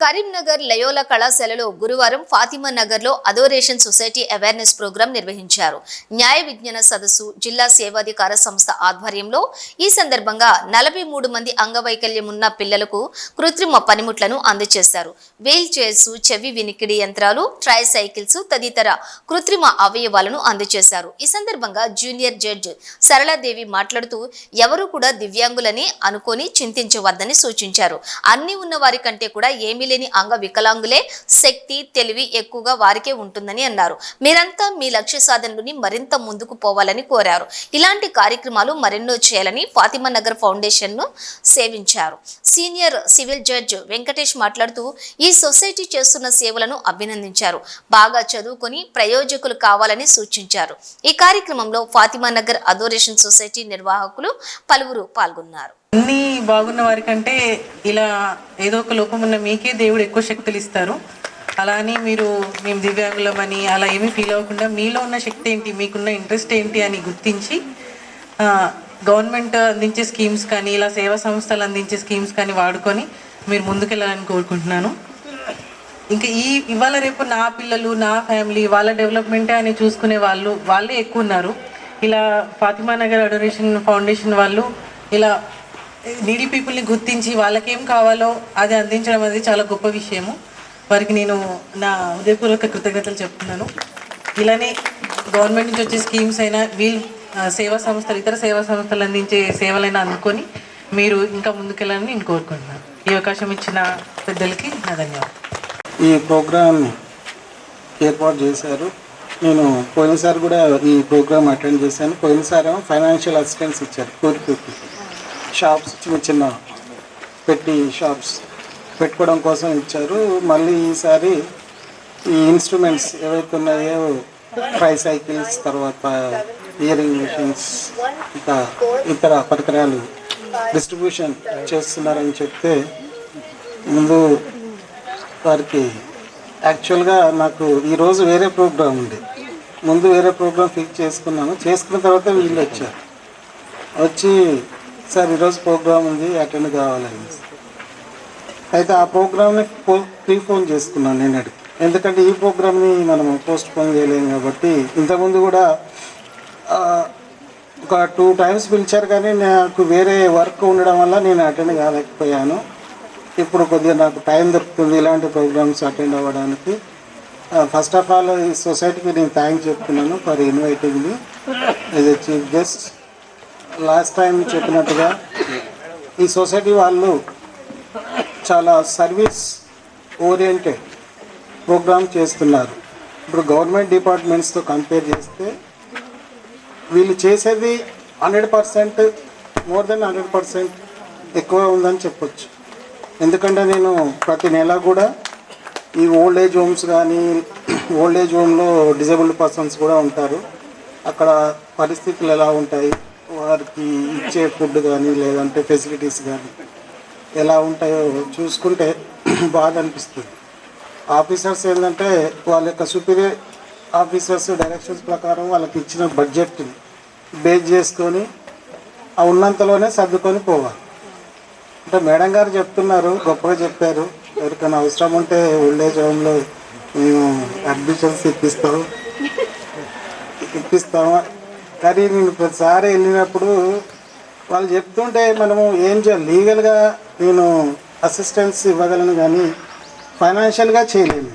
Karimnagar Loyola కళాశాలలో గురువారం ఫాతిమా నగర్లో అదోరేషన్ సొసైటీ అవేర్నెస్ ప్రోగ్రాం నిర్వహించారు. న్యాయ విజ్ఞాన సదస్సు జిల్లా సేవాధికార సంస్థ ఆధ్వర్యంలో ఈ సందర్భంగా నలభై మూడు మంది అంగవైకల్యం ఉన్న పిల్లలకు కృత్రిమ పనిముట్లను అందజేశారు. వీల్ చైర్స్ చెవి వినికిడి యంత్రాలు ట్రై సైకిల్స్ తదితర కృత్రిమ అవయవాలను అందజేశారు. ఈ సందర్భంగా జూనియర్ జడ్జ్ సరళాదేవి మాట్లాడుతూ ఎవరు కూడా దివ్యాంగులని అనుకొని చింతించవద్దని సూచించారు. అన్ని ఉన్న వారి కంటే కూడా ఏమీ లేని అంగ వికలాంగులే శక్తి తెలివి ఎక్కువగా వారికే ఉంటుందని అన్నారు. మీరంతా మీ లక్ష్య సాధనలోని మరింత ముందుకు పోవాలని కోరారు. ఇలాంటి కార్యక్రమాలు మరెన్నో చేయాలని ఫాతిమా నగర్ ఫౌండేషన్ను సేవించారు. సీనియర్ సివిల్ జడ్జ్ వెంకటేష్ మాట్లాడుతూ ఈ సొసైటీ చేస్తున్న సేవలను అభినందించారు. బాగా చదువుకొని ప్రయోజకులు కావాలని సూచించారు. ఈ కార్యక్రమంలో ఫాతిమా నగర్ అదోరేషన్ సొసైటీ నిర్వాహకులు పలువురు పాల్గొన్నారు. అన్ని బాగున్న వారికంటే ఇలా ఏదో ఒక లోపం ఉన్న మీకే దేవుడు ఎక్కువ శక్తులు ఇస్తారు. అలా అని మీరు మేము దివ్యాంగులమని అలా ఏమీ ఫీల్ అవ్వకుండా మీలో ఉన్న శక్తి ఏంటి మీకున్న ఇంట్రెస్ట్ ఏంటి అని గుర్తించి గవర్నమెంట్ అందించే స్కీమ్స్ కానీ ఇలా సేవా సంస్థలు అందించే స్కీమ్స్ కానీ వాడుకొని మీరు ముందుకెళ్ళాలని కోరుకుంటున్నాను. ఇంకా ఈ ఇవాళ రేపు నా పిల్లలు నా ఫ్యామిలీ వాళ్ళ డెవలప్మెంటే అని చూసుకునే వాళ్ళు వాళ్ళే ఎక్కువ ఉన్నారు. ఇలా ఫాతిమా నగర్ అడోరేషన్ ఫౌండేషన్ వాళ్ళు ఇలా నీడీ పీపుల్ని గుర్తించి వాళ్ళకేం కావాలో అది అందించడం అనేది చాలా గొప్ప విషయము. వారికి నేను నా హృదయపూర్వక కృతజ్ఞతలు చెప్తున్నాను. ఇలానే గవర్నమెంట్ నుంచి వచ్చే స్కీమ్స్ అయినా వీల్ సేవా సంస్థలు ఇతర సేవా సంస్థలు అందించే సేవలైనా అందుకొని మీరు ఇంకా ముందుకెళ్ళాలని నేను కోరుకుంటున్నాను. ఈ అవకాశం ఇచ్చిన పెద్దలకి నా ధన్యవాదాలు. ఈ ప్రోగ్రామ్ ఏర్పాటు చేశారు. నేను పోయినసారి కూడా ఈ ప్రోగ్రామ్ అటెండ్ చేశాను. పోయినసారి ఫైనాన్షియల్ అసిస్టెన్స్ ఇచ్చారు. కోరిపోతుంది షాప్స్ చిన్న చిన్న పెట్టి షాప్స్ పెట్టుకోవడం కోసం ఇచ్చారు. మళ్ళీ ఈసారి ఈ ఇన్స్ట్రుమెంట్స్ ఏవైతే ఉన్నాయో ట్రై సైకిల్స్ తర్వాత ఇయరింగ్ మిషన్స్ ఇంకా ఇతర పరికరాలు డిస్ట్రిబ్యూషన్ చేస్తున్నారని చెప్తే ముందు వారికి యాక్చువల్గా నాకు ఈరోజు వేరే ప్రోగ్రామ్ ఉంది. ముందు వేరే ప్రోగ్రామ్ ఫిక్స్ చేసుకున్నాను చేసుకున్న తర్వాత వీళ్ళు వచ్చారు. వచ్చి సార్ ఈరోజు ప్రోగ్రామ్ ఉంది అటెండ్ కావాలని అయితే ఆ ప్రోగ్రామ్ని పో ప్రీఫోన్ చేసుకున్నాను నేను అడిగి ఎందుకంటే ఈ ప్రోగ్రామ్ని మనం పోస్ట్ పోన్ చేయలేము కాబట్టి ఇంతకుముందు కూడా ఒక టూ టైమ్స్ పిలిచారు కానీ నాకు వేరే వర్క్ ఉండడం వల్ల నేను అటెండ్ కాలేకపోయాను. ఇప్పుడు కొద్దిగా నాకు టైం దొరుకుతుంది ఇలాంటి ప్రోగ్రామ్స్ అటెండ్ అవ్వడానికి. ఫస్ట్ ఆఫ్ ఆల్ ఈ సొసైటీకి నేను థ్యాంక్స్ చెప్తున్నాను for inviting me as a chief guest last time చెప్పినట్టుగా ఈ సొసైటీ వాళ్ళు చాలా సర్వీస్ ఓరియంటెడ్ ప్రోగ్రామ్ చేస్తున్నారు. ఇప్పుడు గవర్నమెంట్ డిపార్ట్మెంట్స్తో కంపేర్ చేస్తే వీళ్ళు చేసేది hundred percent more than hundred percent ఎక్కువ ఉందని చెప్పొచ్చు. ఎందుకంటే నేను ప్రతి నెల కూడా ఈ ఓల్డ్ ఏజ్ హోమ్స్ కానీ ఓల్డ్ ఏజ్ హోమ్లో డిజేబుల్డ్ పర్సన్స్ కూడా ఉంటారు. అక్కడ పరిస్థితులు ఎలా ఉంటాయి? వారికి ఇచ్చే ఫుడ్ కానీ లేదంటే ఫెసిలిటీస్ కానీ ఎలా ఉంటాయో చూసుకుంటే బాధ అనిపిస్తుంది ఆఫీసర్స్ ఏంటంటే వాళ్ళ యొక్క సుపీరియర్ ఆఫీసర్స్ డైరెక్షన్స్ ప్రకారం వాళ్ళకి ఇచ్చిన బడ్జెట్ని బేస్ చేసుకొని ఆ ఉన్నంతలోనే సర్దుకొని పోవాలి. అంటే మేడం గారు చెప్తున్నారు గొప్పగా చెప్పారు. ఎవరికైనా అవసరం ఉంటే ఓల్డేజ్ హోమ్లో మేము అడ్మిషన్స్ ఇప్పిస్తాం. ఇప్పిస్తాము? కానీ నేను ప్రతిసారి వెళ్ళినప్పుడు వాళ్ళు చెప్తుంటే మనము ఏం చేయాలి? లీగల్గా నేను అసిస్టెన్స్ ఇవ్వగలను కానీ ఫైనాన్షియల్గా చేయలేను.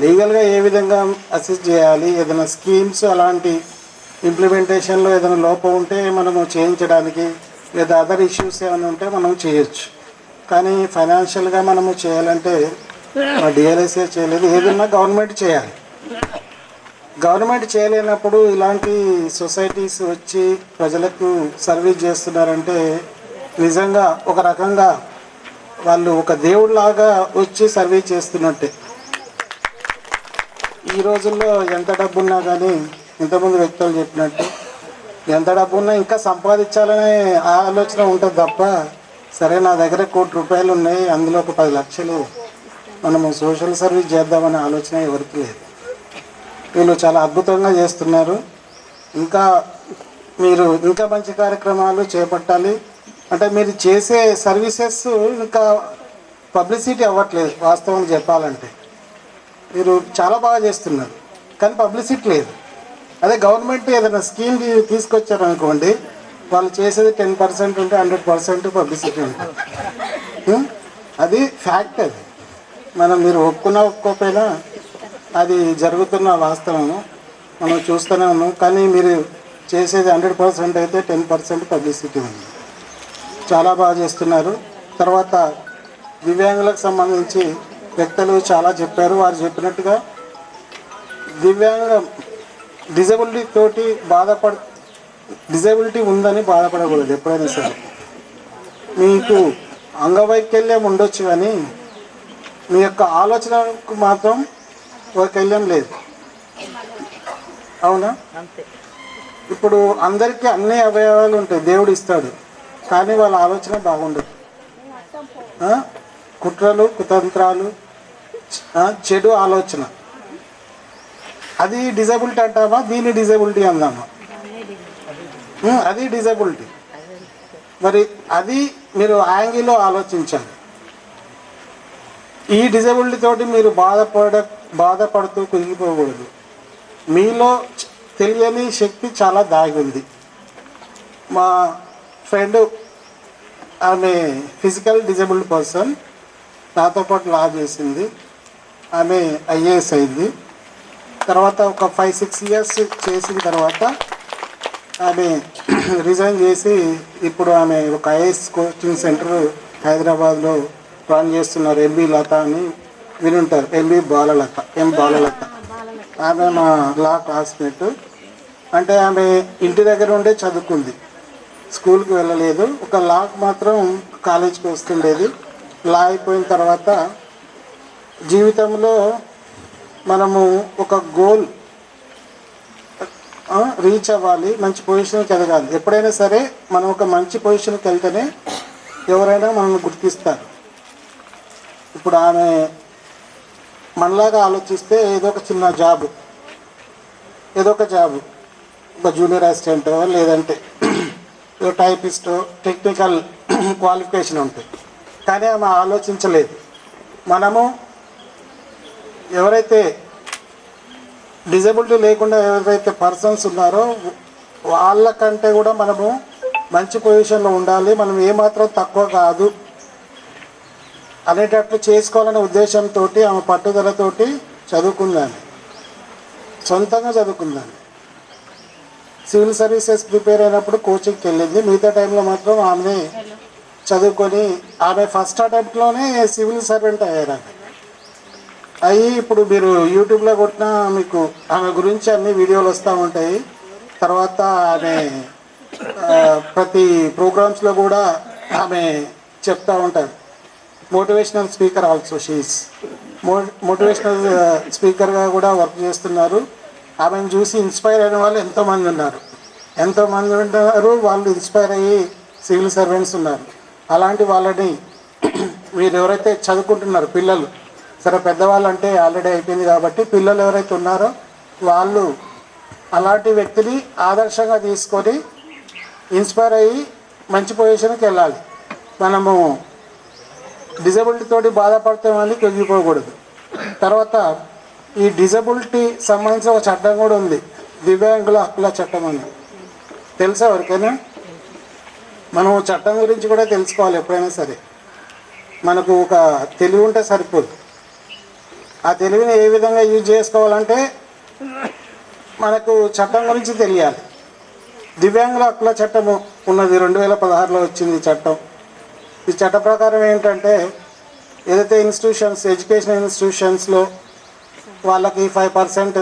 లీగల్గా ఏ విధంగా అసిస్ట్ చేయాలి? ఏదైనా స్కీమ్స్ అలాంటి ఇంప్లిమెంటేషన్లో ఏదైనా లోపం ఉంటే మనము చేయించడానికి లేదా అదర్ ఇష్యూస్ ఏమైనా ఉంటే మనం చేయొచ్చు. కానీ ఫైనాన్షియల్గా మనము చేయాలంటే డిఎల్ఎస్ఏ చేయలేదు. ఏదన్నా గవర్నమెంట్ చేయాలి. గవర్నమెంట్ చేయలేనప్పుడు ఇలాంటి సొసైటీస్ వచ్చి ప్రజలకు సర్వీస్ చేస్తున్నారంటే నిజంగా ఒక రకంగా వాళ్ళు ఒక దేవుడిలాగా వచ్చి సర్వీస్ చేస్తున్నట్టే. ఈ రోజుల్లో ఎంత డబ్బు ఉన్నా కానీ ఇంతమంది వ్యక్తులు చెప్పినట్టు ఎంత డబ్బు ఉన్నా ఇంకా సంపాదించాలనే ఆలోచన ఉంటుంది తప్ప సరే నా దగ్గర కోటి రూపాయలు ఉన్నాయి అందులో ఒక పది లక్షలు మనము సోషల్ సర్వీస్ చేద్దామనే ఆలోచన ఎవరికి లేదు. వీళ్ళు చాలా అద్భుతంగా చేస్తున్నారు. ఇంకా మీరు ఇంకా మంచి కార్యక్రమాలు చేపట్టాలి. అంటే మీరు చేసే సర్వీసెస్ ఇంకా పబ్లిసిటీ అవ్వట్లేదు వాస్తవం చెప్పాలంటే. మీరు చాలా బాగా చేస్తున్నారు. కానీ పబ్లిసిటీ లేదు. అదే గవర్నమెంట్ ఏదైనా స్కీమ్ తీసుకొచ్చారు అనుకోండి వాళ్ళు చేసేది టెన్ పర్సెంట్ ఉంటే హండ్రెడ్ పర్సెంట్ పబ్లిసిటీ ఉంటుంది? అది ఫ్యాక్ట్ అది. మనం మీరు ఒప్పుకున్నా ఒప్పుకోకపోయినా అది జరుగుతున్న వాస్తవము మనం చూస్తూనే ఉన్నాం. కానీ మీరు చేసేది హండ్రెడ్ పర్సెంట్ అయితే టెన్ పర్సెంట్ పబ్లిసిటీ ఉంది. చాలా బాగా చేస్తున్నారు. తర్వాత దివ్యాంగులకు సంబంధించి వ్యక్తులు చాలా చెప్పారు. వారు చెప్పినట్టుగా దివ్యాంగ డిజబిలిటీ తోటి బాధపడ డిజబిలిటీ ఉందని బాధపడకూడదు ఎప్పుడైనా సరే. మీకు అంగవైకల్యం ఉండొచ్చు కానీ మీ యొక్క ఆలోచనకు మాత్రం వైకల్యం లేదు. అవునా? ఇప్పుడు అందరికీ అన్ని అవయవాలు ఉంటాయి దేవుడు ఇస్తాడు. కానీ వాళ్ళ ఆలోచన బాగుండదు? కుట్రలు కుతంత్రాలు? చెడు ఆలోచన. అది డిజబిలిటీ అంటామా? దీన్ని డిజబిలిటీ అందామా? అది డిజబిలిటీ. మరి అది మీరు యాంగిల్లో ఆలోచించాలి. ఈ డిజబిలిటీ తోటి మీరు బాధపడ బాధపడుతూ కురిగిపోకూడదు మీలో తెలియని శక్తి చాలా దాగి ఉంది మా ఫ్రెండ్ ఆమె ఫిజికల్ డిజబుల్డ్ పర్సన్ నాతో పాటు లా చేసింది. ఆమె ఐఏఎస్ అయింది. తర్వాత ఒక ఫైవ్ సిక్స్ ఇయర్స్ చేసిన తర్వాత ఆమె రిజైన్ చేసి ఇప్పుడు ఆమె ఒక ఐఏఎస్ కోచింగ్ సెంటర్ హైదరాబాద్లో రన్ చేస్తున్నారు ఎంబీ లత అని. వినుంటారు. ఎంబీ బాలలత. ఎం బాలలత. ఆమె మా లా క్లాస్మేట్. అంటే ఆమె ఇంటి దగ్గర ఉండే చదువుకుంది. స్కూల్కి వెళ్ళలేదు. ఒక లాక్ మాత్రం కాలేజీకి వస్తుండేది. లా అయిపోయిన తర్వాత జీవితంలో మనము ఒక గోల్ రీచ్ అవ్వాలి. మంచి పొజిషన్కి ఎదగాలి. ఎప్పుడైనా సరే మనం ఒక మంచి పొజిషన్కి వెళ్తేనే ఎవరైనా మనల్ని గుర్తిస్తారు. ఇప్పుడు ఆమె మనలాగా ఆలోచిస్తే ఏదో ఒక చిన్న జాబ్. ఏదో ఒక జాబ్. ఒక జూనియర్ అసిస్టెంటో లేదంటే టైపిస్టో టెక్నికల్ క్వాలిఫికేషన్ ఉంటుంది కానీ ఆమె ఆలోచించలేదు. మనము ఎవరైతే డిజబిలిటీ లేకుండా ఎవరైతే పర్సన్స్ ఉన్నారో వాళ్ళకంటే కూడా మనము మంచి పొజిషన్లో ఉండాలి. మనం ఏమాత్రం తక్కువ కాదు. అనేటట్లు చేసుకోవాలనే ఉద్దేశంతో ఆమె పట్టుదలతోటి చదువుకుందాన్ని సొంతంగా చదువుకుందాన్ని సివిల్ సర్వీసెస్ ప్రిపేర్ అయినప్పుడు కోచింగ్కి వెళ్ళింది. మిగతా టైంలో మాత్రం ఆమె చదువుకొని ఆమె ఫస్ట్ అటెంప్ట్లోనే సివిల్ సర్వెంట్ అయ్యారు ఆమె అయ్యి ఇప్పుడు మీరు యూట్యూబ్లో కొట్టిన మీకు ఆమె గురించి అన్ని వీడియోలు వస్తూ ఉంటాయి. తర్వాత ఆమె ప్రతి ప్రోగ్రామ్స్లో కూడా ఆమె చెప్తూ ఉంటారు. Motivational speaker also she's mo motivational స్పీకర్గా కూడా వర్క్ చేస్తున్నారు. ఆమెను చూసి ఇన్స్పైర్ అయిన వాళ్ళు ఎంతోమంది ఉన్నారు. ఎంతోమంది ఉన్నారు వాళ్ళు ఇన్స్పైర్ అయ్యి సివిల్ సర్వెంట్స్ ఉన్నారు. అలాంటి వాళ్ళని మీరు ఎవరైతే చదువుకుంటున్నారు పిల్లలు సరే పెద్దవాళ్ళు అంటే ఆల్రెడీ అయిపోయింది కాబట్టి పిల్లలు ఎవరైతే ఉన్నారో వాళ్ళు అలాంటి వ్యక్తిని ఆదర్శంగా తీసుకొని ఇన్స్పైర్ అయ్యి మంచి పొజిషన్కి వెళ్ళాలి. మనము డిజబిలిటీ తోటి బాధపడతామని కృంగిపోకూడదు తర్వాత ఈ డిజబిలిటీ సంబంధించిన ఒక చట్టం కూడా ఉంది. దివ్యాంగుల హక్కుల చట్టం అని. తెలుసా ఎవరికైనా? మనం చట్టం గురించి కూడా తెలుసుకోవాలి ఎప్పుడైనా సరే. మనకు ఒక తెలివి ఉంటే సరిపోదు. ఆ తెలివిని ఏ విధంగా యూజ్ చేసుకోవాలంటే మనకు చట్టం గురించి తెలియాలి. దివ్యాంగుల హక్కుల చట్టము ఉన్నది. రెండు వేల పదహారులో వచ్చింది చట్టం. ఈ చట్ట ప్రకారం ఏంటంటే ఏదైతే ఇన్స్టిట్యూషన్స్ ఎడ్యుకేషన్ ఇన్స్టిట్యూషన్స్లో వాళ్ళకి ఫైవ్ పర్సెంట్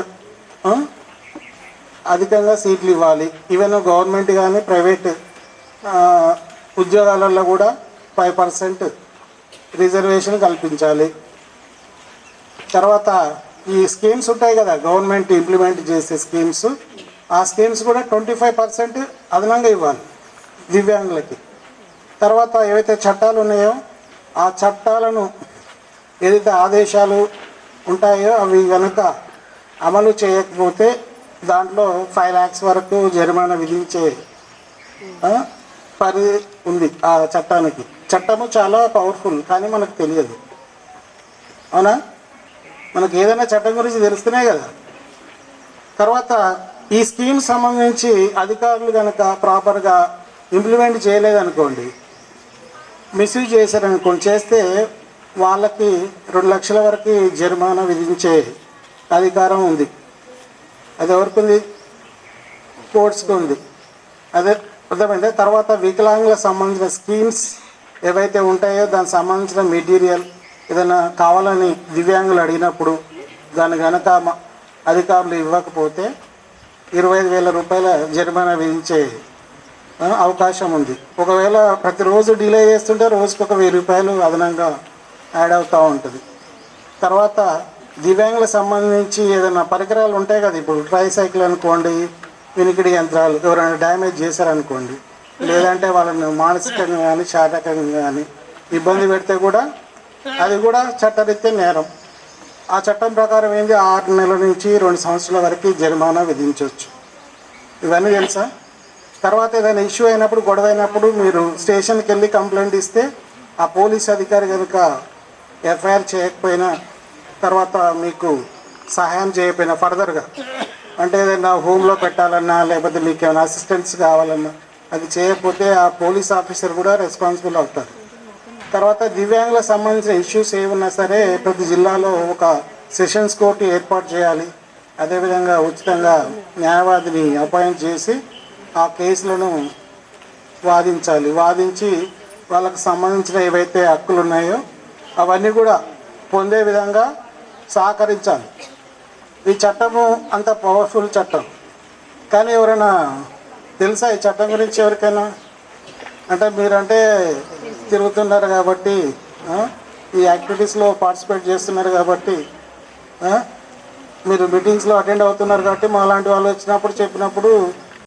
అధికంగా సీట్లు ఇవ్వాలి. ఈవెన్ గవర్నమెంట్ కానీ ప్రైవేట్ ఉద్యోగాలలో కూడా ఫైవ్ పర్సెంట్ రిజర్వేషన్ కల్పించాలి. తర్వాత ఈ స్కీమ్స్ ఉంటాయి కదా గవర్నమెంట్ ఇంప్లిమెంట్ చేసే స్కీమ్స్ ఆ స్కీమ్స్ కూడా ట్వంటీ ఫైవ్ పర్సెంట్ అదనంగా ఇవ్వాలి. దివ్యాంగులకి. తర్వాత ఏవైతే చట్టాలు ఉన్నాయో ఆ చట్టాలను ఏదైతే ఆదేశాలు ఉంటాయో అవి కనుక అమలు చేయకపోతే దాంట్లో ఫైవ్ ల్యాక్స్ వరకు జరిమానా విధించే పరి ఉంది ఆ చట్టానికి. చట్టము చాలా పవర్ఫుల్ కానీ మనకు తెలియదు. అవునా? మనకు ఏదైనా చట్టం గురించి తెలుస్తేనే కదా. తర్వాత ఈ స్కీమ్ సంబంధించి అధికారులు కనుక ప్రాపర్గా ఇంప్లిమెంట్ చేయలేదనుకోండి మిస్యూజ్ చేశారనుకోండి చేస్తే వాళ్ళకి రెండు లక్షల వరకు జరిమానా విధించే అధికారం ఉంది. అది ఎవరికి ఉంది కోర్ట్స్కి ఉంది. అదే అర్థమైంది? తర్వాత వికలాంగులకు సంబంధించిన స్కీమ్స్ ఏవైతే ఉంటాయో దానికి సంబంధించిన మెటీరియల్ ఏదైనా కావాలని దివ్యాంగులు అడిగినప్పుడు దాని గనక అధికారులు ఇవ్వకపోతే ఇరవై ఐదు వేల రూపాయల జరిమానా విధించే అవకాశం ఉంది. ఒకవేళ ప్రతిరోజు డిలే చేస్తుంటే రోజుకు ఒక వెయ్యి రూపాయలు అదనంగా యాడ్ అవుతూ ఉంటుంది. తర్వాత దివ్యాంగులకు సంబంధించి ఏదైనా పరికరాలు ఉంటాయి కదా ఇప్పుడు ట్రైసైకిల్ అనుకోండి వినికిడి యంత్రాలు ఎవరైనా డ్యామేజ్ చేశారనుకోండి లేదంటే వాళ్ళని మానసికంగా కానీ శారీరకంగా కానీ ఇబ్బంది పెడితే కూడా అది కూడా చట్టరీత్యా నేరం. ఆ చట్టం ప్రకారం ఏంది? ఆరు నెలల నుంచి రెండు సంవత్సరాల వరకు జరిమానా విధించవచ్చు ఇవన్నీ తెలుసా? తర్వాత ఏదైనా ఇష్యూ అయినప్పుడు గొడవ అయినప్పుడు మీరు స్టేషన్కి వెళ్ళి కంప్లైంట్ ఇస్తే ఆ పోలీస్ అధికారి కనుక ఎఫ్ఐఆర్ చేయకపోయినా తర్వాత మీకు సహాయం చేయకపోయినా ఫర్దర్గా అంటే ఏదైనా హోమ్లో పెట్టాలన్నా లేకపోతే మీకు ఏమైనా అసిస్టెన్స్ కావాలన్నా అది చేయకపోతే ఆ పోలీస్ ఆఫీసర్ కూడా రెస్పాన్సిబుల్ అవుతారు. తర్వాత దివ్యాంగులకు సంబంధించిన ఇష్యూస్ ఏమున్నా సరే ప్రతి జిల్లాలో ఒక సెషన్స్ కోర్టు ఏర్పాటు చేయాలి. అదేవిధంగా ఉచితంగా న్యాయవాదిని అపాయింట్ చేసి ఆ కేసులను వాదించాలి. వాదించి వాళ్ళకు సంబంధించిన ఏవైతే హక్కులు ఉన్నాయో అవన్నీ కూడా పొందే విధంగా సహకరించాలి. ఈ చట్టము అంత పవర్ఫుల్ చట్టం. కానీ ఎవరైనా తెలుసా ఈ చట్టం గురించి ఎవరికైనా? అంటే మీరంటే తిరుగుతున్నారు కాబట్టి ఈ యాక్టివిటీస్లో పార్టిసిపేట్ చేస్తున్నారు కాబట్టి మీరు మీటింగ్స్లో అటెండ్ అవుతున్నారు కాబట్టి మా లాంటి వాళ్ళు వచ్చినప్పుడు చెప్పినప్పుడు